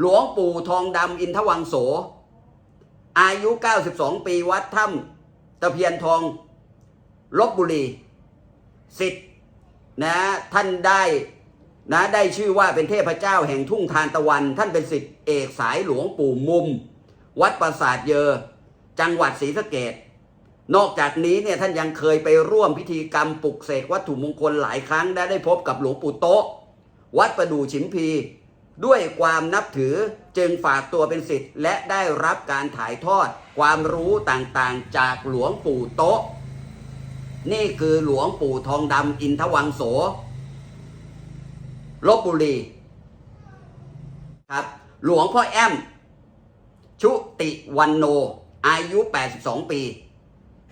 หลวงปู่ทองดำอินทวังโส อายุ 92 ปีวัดถ้ำตะเพียนทองลบบุรีสิทธิ์นะท่านได้นะได้ชื่อว่าเป็นเทพเจ้าแห่งทุ่งทานตะวัน ท่านเป็นสิทธิ์เอกสายหลวงปู่มุม วัดปราสาทเยอ จังหวัดศรีสะเกดนอกจากนี้เนี่ยท่านยังเคยไปร่วมพิธีกรรมปลุกเสกวัตถุมงคลหลายครั้งและได้พบกับหลวงปู่โตะวัดประดู่ฉิมพี ด้วยความนับถือจึงฝากตัวเป็นสิทธิ์ และได้รับการถ่ายทอด ความรู้ต่างๆ จากหลวงปู่โต๊ะนี่คือหลวงปู่ทองดำอินทวังโสลบบุรีครับหลวงพ่อแอม ชุติวันโน อายุ 82 ปี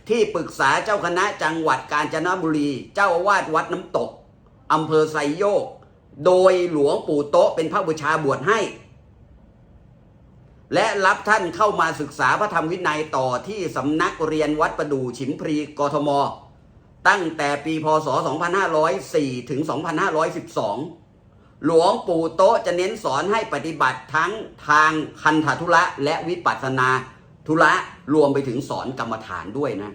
ที่ปรึกษาเจ้าคณะจังหวัดกาญจนบุรี เจ้าอาวาสวัดน้ำตกอำเภอไซโยก โดยหลวงปู่โต๊ะเป็นพระบูชาบวชให้ และรับท่านเข้ามาศึกษาพระธรรมวินัยต่อที่สำนักเรียนวัดประดู่ฉิมพรีกทม ตั้งแต่ปีพศ 2504 ถึง 2512 หลวงปู่โต๊ะจะเน้นสอนให้ปฏิบัติทั้งทางคันธทุระและวิปัสสนาธุระรวมไปถึงสอนกรรมฐานด้วยนะ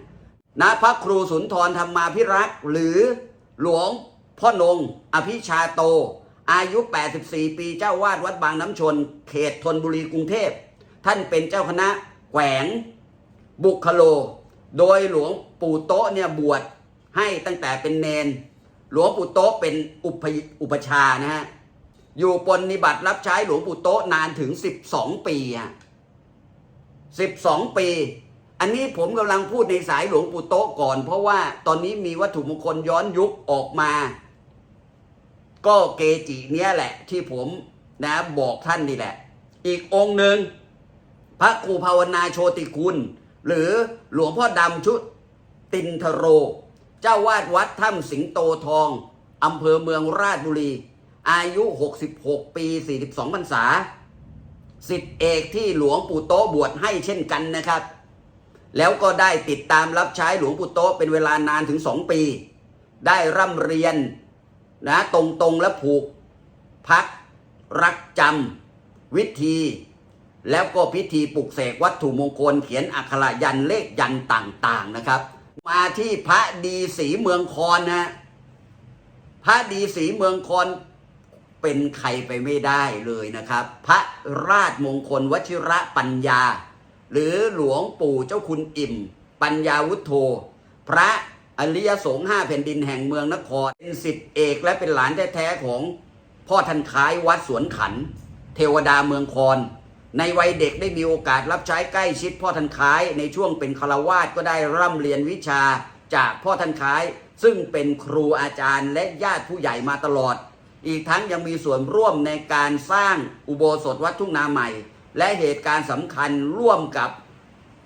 นะพระครูสุนทรธรรมาภิรักษ์หรือหลวง พ่อนง อภิชาโต อายุ 84 ปีเจ้าวาดวัดบางน้ำชน เขตธนบุรีกรุงเทพ ท่านเป็นเจ้าคณะแขวง บุคโล โดยหลวงปู่โต๊ะเนี่ยบวชให้ตั้งแต่เป็นเนน หลวงปู่โต๊ะเป็นอุปยอุปชานะฮะ อยู่ปฏิบัติรับใช้หลวงปู่โต๊ะนานถึง 12 ปีฮะ12 ปีอันนี้ผมกำลังพูดในสายหลวงปู่โต๊ะก่อน เพราะว่าตอนนี้มีวัตถุมงคลย้อนยุคออกมา ก็เกจิเนี้ยแหละที่ผมนะบอกท่านนี่แหละ อีกองค์หนึ่งพระครูภาวนาโชติคุณ หรือหลวงพ่อดำชุดตินทโร เจ้าวาดวัดถ้ำสิงโตทองอำเภอเมืองราชบุรี อายุ 66 ปี 42พรรษาสิทธิเอกที่หลวงปู่โตบวชให้เช่นกันนะครับ แล้วก็ได้ติดตามรับใช้หลวงปู่โตเป็นเวลานานถึงสองปี ได้ร่ำเรียน นะตรงๆและผูก พัก รักจำวิธี แล้วก็พิธีปลุกเสกวัตถุมงคลเขียนอักขระยันเลขยันต์ต่างๆนะครับ มาที่พระดีศรีเมืองคอนนะพระดีศรีเมืองคอนเป็นใครไปไม่ได้เลยนะครับ พระราชมงคลวชิระปัญญา หรือหลวงปู่เจ้าคุณอิ่ม ปัญญาวุฒโธพระ อริยสงฆ์ห้าแผ่นดินแห่งเมืองนคร เป็นสิทธิเอกและเป็นหลานแท้ๆของพ่อทันคล้ายวัดสวนขัน เทวดาเมืองคอนในวัยเด็กได้มีโอกาสรับใช้ใกล้ชิดพ่อทันคล้ายในช่วงเป็นคารวาสก็ได้ร่ำเรียนวิชาจากพ่อทันคล้าย ซึ่งเป็นครูอาจารย์และญาติผู้ใหญ่มาตลอด อีกทั้งยังมีส่วนร่วมในการสร้างอุโบสถวัดทุ่งนาใหม่ และเหตุการณ์สำคัญร่วมกับ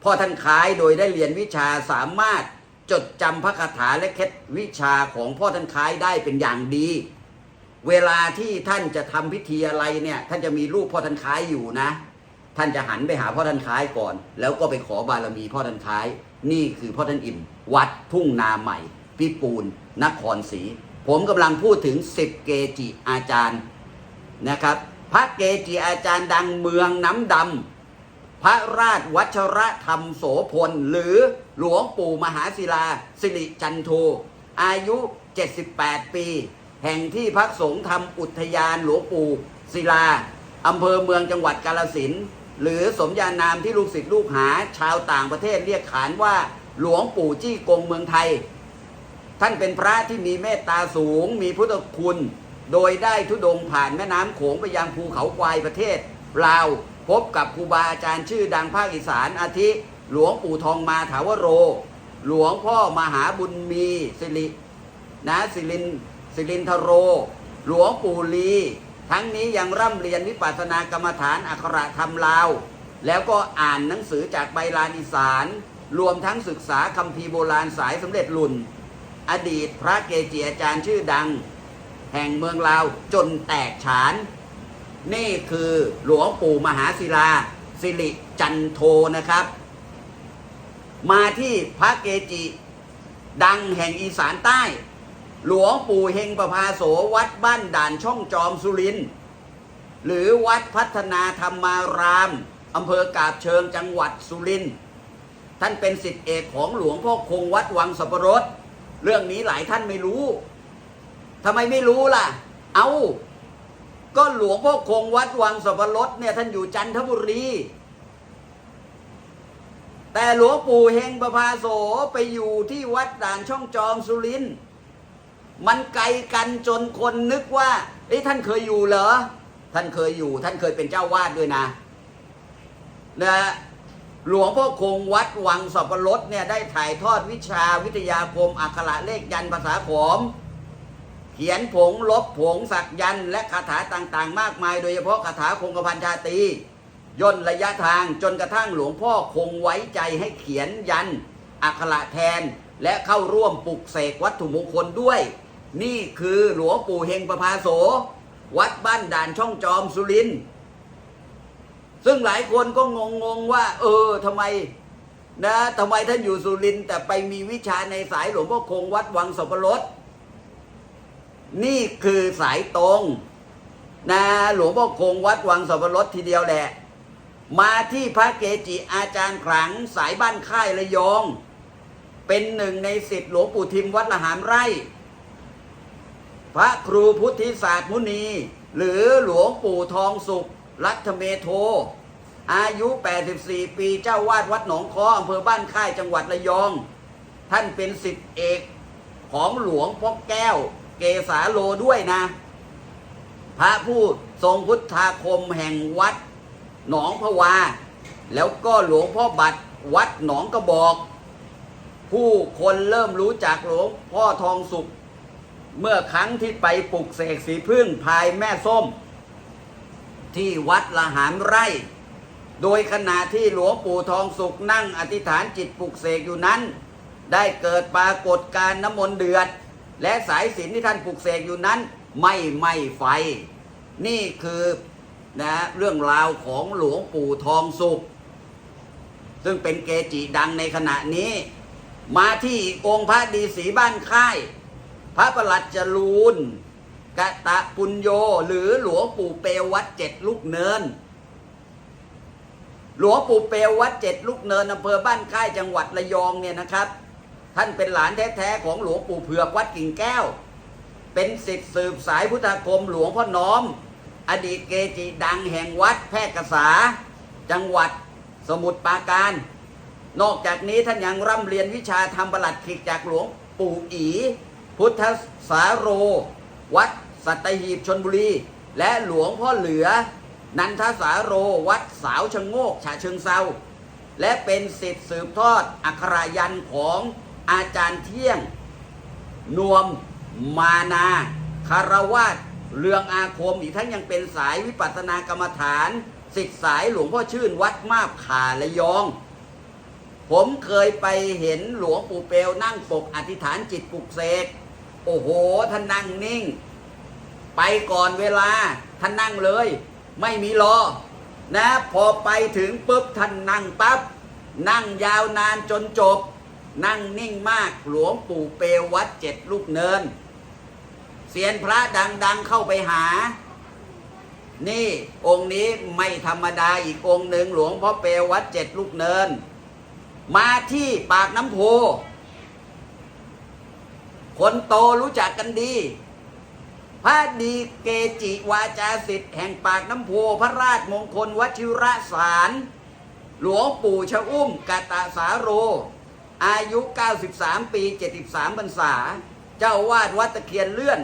พ่อท่านคล้ายโดยได้เรียนวิชาสามารถ จดจำพระคาถาและเคล็ดวิชาของพ่อท่านคล้ายได้เป็นอย่างดี เวลาที่ท่านจะทำพิธีอะไรเนี่ย ท่านจะมีรูปพ่อท่านคล้ายอยู่นะ ท่านจะหันไปหาพ่อท่านคล้ายก่อน แล้วก็ไปขอบารมีพ่อท่านคล้าย นี่คือพ่อท่านอิ่ม วัดทุ่งนาใหม่ พิปูนนครศรีผมกำลังพูดถึงสิบเกจิอาจารย์นะครับ พระเกจิอาจารย์ดังเมืองน้ำดำพระราชวัชระธรรมโสพลหรือ หลวงปู่มหาศิลา สิริจันโท อายุ 78 ปี แห่งที่พักสงฆ์ธรรมอุทยานหลวงปู่ศิลาอำเภอเมืองจังหวัดกาลสินหรือสมญานามที่ลูกศิษย์ลูกหาชาวต่างประเทศเรียกขานว่าหลวงปู่จี้กงเมืองไทย ท่านเป็นพระที่มีเมตตาสูง มีพุทธคุณ โดยได้ทุดงผ่านแม่น้ำโขงไปยังภูเขาควายประเทศลาวพบกับครูบาอาจารย์ชื่อดังภาคอีสานอาทิ หลวงปู่ทองมาถาวโร หลวงพ่อมหาบุญมีสิรินะสิรินสิรินทโร หลวงปู่ลี ทั้งนี้ยังร่ำเรียนวิปัสสนากรรมฐานอักขรธรรมลาว แล้วก็อ่านหนังสือจากใบลานอีสาน รวมทั้งศึกษาคัมภีโบราณสายสำเร็จรุ่นอดีตพระเกจิอาจารย์ชื่อดัง แห่งเมืองลาวจนแตกฉาน นี่คือหลวงปู่มหาศิลาสิริจันโทนะครับ มาที่พระเกจิ ดังแห่งอีสานใต้ หลวงปู่เฮงประภาโสวัดบ้านด่านช่องจอมสุรินหรือวัดพัฒนาธรรมารามอำเภอกาบเชิงจังหวัดสุรินท่านเป็นสิทธิเอกของหลวงพ่อคงวัดวังสับปะรดเรื่องนี้หลายท่านไม่รู้ทำไมไม่รู้ล่ะ เอาก็หลวงพ่อคงวัดวังสับปะรดเนี่ยท่านอยู่จันทบุรี แต่หลวงปู่เฮงประภาโสไปอยู่ที่วัดด่านช่องจอมสุรินมันไกลกันจนคนนึกว่าเอ้ท่านเคยอยู่เหรอ ท่านเคยอยู่ ท่านเคยเป็นเจ้าวาดด้วยนะนะหลวงพ่อคงวัดวังสับปะรดเนี่ยได้ถ่ายทอดวิชาวิทยาคมอักขระเลขยันภาษาขอม เขียนผงลบผงสักยันและคาถาต่างๆ มากมาย โดยเฉพาะคาถาคงกระพันชาตี ย่นระยะทางจนกระทั่งหลวงพ่อคงไว้ใจให้เขียนยันอักขระแทน และเข้าร่วมปลุกเสกวัตถุมงคลด้วย นี่คือหลวงปู่เฮงประภาโส วัดบ้านด่านช่องจอมสุรินซึ่งหลายคนก็งงๆว่า เออทำไมนะทำไมท่านอยู่สุรินแต่ไปมีวิชาในสายหลวงพ่อคงวัดวังสับปรดนี่คือสายตรงนะหลวงพ่อคงวัดวังสับปรดทีเดียวแหละ มาที่พระเกจิอาจารย์ขลังสายบ้านค่ายระยอง เป็นหนึ่งในสิทธิหลวงปู่ทิมวัดละหามไร่ พระครูพุทธิศาสตร์มุนี หรือหลวงปู่ทองสุข รัตเมโท อายุ 84 ปีเจ้าวาดวัดหนองคออำเภอบ้านค่ายจังหวัดระยอง ท่านเป็นสิทธิเอกของหลวงพ่อแก้ว เกษาโลด้วยนะ พระผู้ทรงพุทธาคมแห่งวัด หนองพวา แล้วก็หลวงพ่อบัตรวัดหนองกระบอก ผู้คนเริ่มรู้จักหลวงพ่อทองสุข เมื่อครั้งที่ไปปลุกเสกสีพึ่งภายแม่ส้ม ที่วัดละหารไร่ โดยขณะที่หลวงปู่ทองสุขนั่งอธิษฐานจิตปลุกเสกอยู่นั้น ได้เกิดปรากฏการน้ำมนต์เดือด และสายสินที่ท่านปลุกเสกอยู่นั้น ไม่ไหม้ไฟ นี่คือ นะเรื่องราวของหลวงปู่ทองสุข ซึ่งเป็นเกจิดังในขณะนี้ มาที่องค์พระดีศรีบ้านค่าย พระประหลัดจรูนกะตะปุญโยหรือหลวงปู่เปรวัดเจ็ดลูกเนิน หลวงปู่เปรวัดเจ็ดลูกเนินอำเภอบ้านค่ายจังหวัดระยองเนี่ยนะครับ ท่านเป็นหลานแท้ๆของหลวงปู่เผือกวัดกิ่งแก้ว เป็นสิทธิสืบสายพุทธคมหลวงพ่อน้อม อดีตเกจิดังแห่งวัดแพร่กษา จังหวัดสมุทรปราการ นอกจากนี้ท่านยังร่ำเรียนวิชาทำประหลัดขิกจากหลวงปู่อี พุทธสาโร วัดสัตหีบชนบุรี และหลวงพ่อเหลือ นันทสาโร วัดสาวชะโงกฉะเชิงเซาและเป็นสิทธิสืบทอดอักขรายันของอาจารย์เที่ยง นวมมานาคารวาส เรื่องอาคมอีกทั้งยังเป็นสายวิปัสสนากรรมฐานสิทธิสายหลวงพ่อชื่นวัดมาบขาระยอง ผมเคยไปเห็นหลวงปู่เปลนั่งปกอธิษฐานจิตปลุกเสกโอ้โหท่านนั่งนิ่ง ไปก่อนเวลาท่านนั่งเลย ไม่มีรอนะพอไปถึงปุ๊บท่านนั่งปั๊บนั่งยาวนานจนจบ นั่งนิ่งมากหลวงปู่เปลววัดเจ็ดลูกเนิน เสียนพระดัง ๆเข้าไปหา นี่องค์นี้ไม่ธรรมดาอีกองค์หนึ่งหลวงพ่อเปลววัดเจ็ดลูกเนิน มาที่ปากน้ำโพ คนโตรู้จักกันดี พระดีเกจิวาจาสิทธิ์แห่งปากน้ำโพพระราชมงคลวชิระสารหลวงปู่ชะอุ้มกาตาสาโร อายุ 93 ปี 73พรรษา เจ้าวาดวัดตะเคียนเลื่อน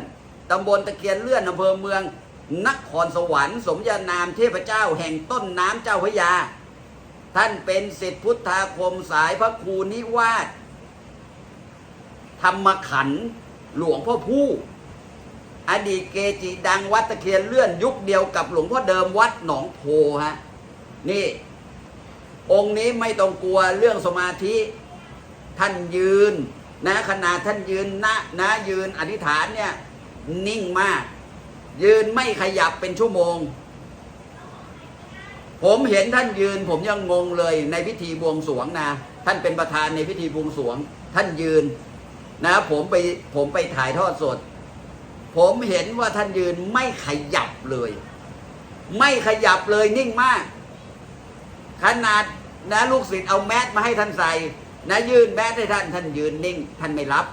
ตำบลตะเคียนเลื่อนอำเภอเมือง นครสวรรค์สมญานามเทพเจ้าแห่งต้นน้ำเจ้าพระยา ท่านเป็นสิทธิพุทธาคมสายพระครูนิวาสธรรมขันหลวงพ่อผู้ อดีตเกจิดังวัดตะเคียนเลื่อนยุคเดียวกับหลวงพ่อเดิมวัดหนองโพฮะนี่องค์นี้ไม่ต้องกลัวเรื่องสมาธิท่านยืนนะขนาดท่านยืนนะนะยืนอธิษฐานเนี่ย นิ่งมาก ยืนไม่ขยับเป็นชั่วโมง ผมเห็นท่านยืน ผมยังงงเลยในพิธีบวงสรวงนะท่านเป็นประธานในพิธีบวงสรวง ท่านยืน นะ ผมไปผมไปถ่ายทอดสด ผมเห็นว่าท่านยืนไม่ขยับเลย ไม่ขยับเลยนิ่งมากขนาดนะลูกศิษย์เอาแมสมาให้ท่านใส่นะยื่นแมสให้ท่านท่านยืนนิ่ง ท่านไม่รับ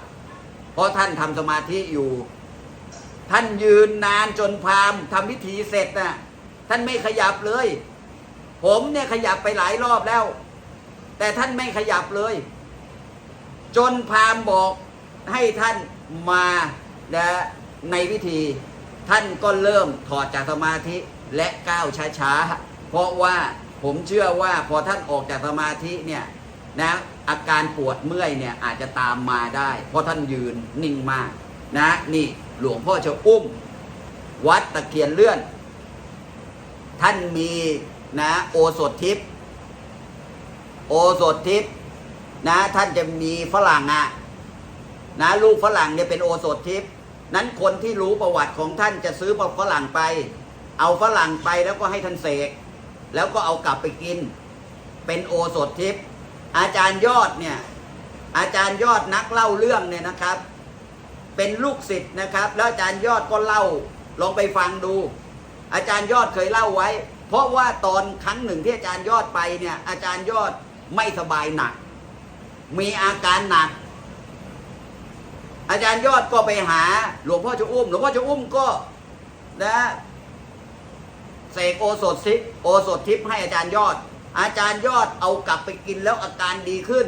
เพราะท่านทำสมาธิอยู่ ท่านยืนนานจนพามทำพิธีเสร็จนะท่านไม่ขยับเลย ผมเนี่ยขยับไปหลายรอบแล้ว แต่ท่านไม่ขยับเลย จนพามบอกให้ท่านมานะในพิธี ท่านก็เริ่มถอดจากสมาธิและก้าวช้าๆ เพราะว่าผมเชื่อว่าพอท่านออกจากสมาธิเนี่ยนะอาการปวดเมื่อยเนี่ยอาจจะตามมาได้ เพราะท่านยืนนิ่งมากนะนี่ หลวงพ่อจะอุ้ม วัดตะเคียนเลื่อน ท่านมีนะโอสถทิพย์โอสถทิพย์นะท่านจะมีฝรั่งอะนะลูกฝรั่งเนี่ยเป็นโอสถทิพย์นั้นคนที่รู้ประวัติของท่านจะซื้อฝรั่งไป เอาฝรั่งไปแล้วก็ให้ท่านเสกแล้วก็เอากลับไปกิน เป็นโอสถทิพย์อาจารย์ยอดเนี่ยอาจารย์ยอดนักเล่าเรื่องเนี่ยนะครับ เป็นลูกศิษย์นะครับ แล้วอาจารย์ยอดก็เล่าลองไปฟังดู อาจารย์ยอดเคยเล่าไว้ เพราะว่าตอนครั้งหนึ่งที่อาจารย์ยอดไปเนี่ยอาจารย์ยอดไม่สบายหนัก มีอาการหนัก อาจารย์ยอดก็ไปหา หลวงพ่อจะอุ้ม หลวงพ่อจะอุ้มก็นะเสกโอสถทิพย์โอสถทิพย์ให้อาจารย์ยอด อาจารย์ยอดเอากลับไปกินแล้วอาการดีขึ้น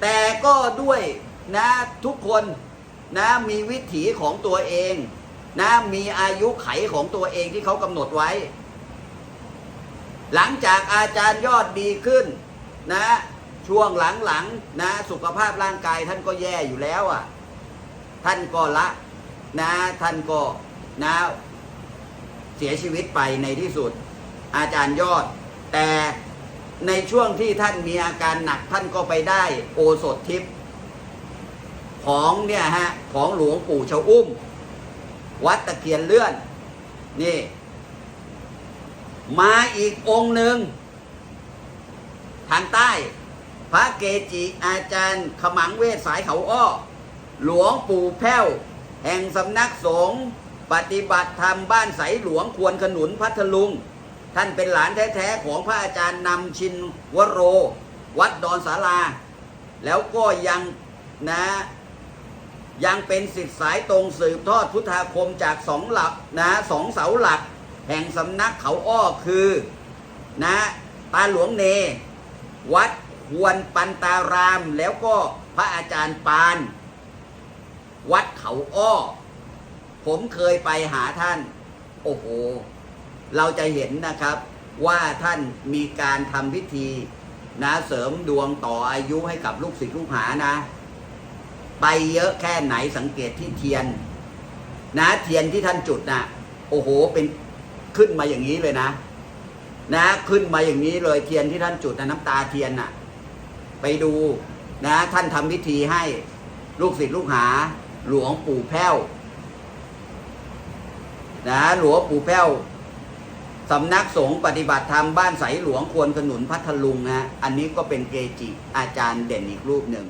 แต่ก็ด้วย นะทุกคนนะมีวิถีของตัวเองนะมีอายุไขของตัวเองที่เขากำหนดไว้ หลังจากอาจารย์ยอดดีขึ้นนะช่วงหลังๆนะสุขภาพร่างกายท่านก็แย่อยู่แล้วอะ ท่านก็ละนะท่านก็นะเสียชีวิตไปในที่สุด อาจารย์ยอด แต่ในช่วงที่ท่านมีอาการหนักท่านก็ไปได้โอสถทิพย์ ของเนี่ยฮะของหลวงปู่ชาอุ้ม วัดตะเคียนเลื่อน นี่ มาอีกองค์หนึ่งทางใต้ พระเกจิอาจารย์ขมังเวทสายเขาอ้อ หลวงปู่แพ้ว แห่งสำนักสงฆ์ปฏิบัติธรรมบ้านใสหลวงควรขนุนพัทลุง ท่านเป็นหลานแท้ๆของพระอาจารย์นำชินวโร วัดดอนสารา แล้วก็ยังนะ ยังเป็นสิทธิสายตรงสืบทอดพุทธาคมจากสองหลักนะสองเสาหลัก แห่งสำนักเขาอ้อคือนะตาหลวงเน วัดควรปันตาราม แล้วก็พระอาจารย์ปาน วัดเขาอ้อ ผมเคยไปหาท่าน โอ้โห เราจะเห็นนะครับว่าท่านมีการทำพิธีนะเสริมดวงต่ออายุให้กับลูกศิษย์ลูกหานะ ไปเยอะแค่ไหนสังเกตที่เทียน นะเทียนที่ท่านจุดนะโอ้โหเป็นขึ้นมาอย่างนี้เลยนะ นะขึ้นมาอย่างนี้เลยเทียนที่ท่านจุดนะน้ำตาเทียนน่ะ ไปดูนะท่านทำพิธีให้ลูกศิษย์ลูกหา หลวงปู่แพ้วนะหลวงปู่แพ้วสำนักสงฆ์ปฏิบัติธรรมบ้านใสหลวงควรขนุนพัทลุงนะอันนี้ก็เป็นเกจิอาจารย์เด่นอีกรูปหนึ่ง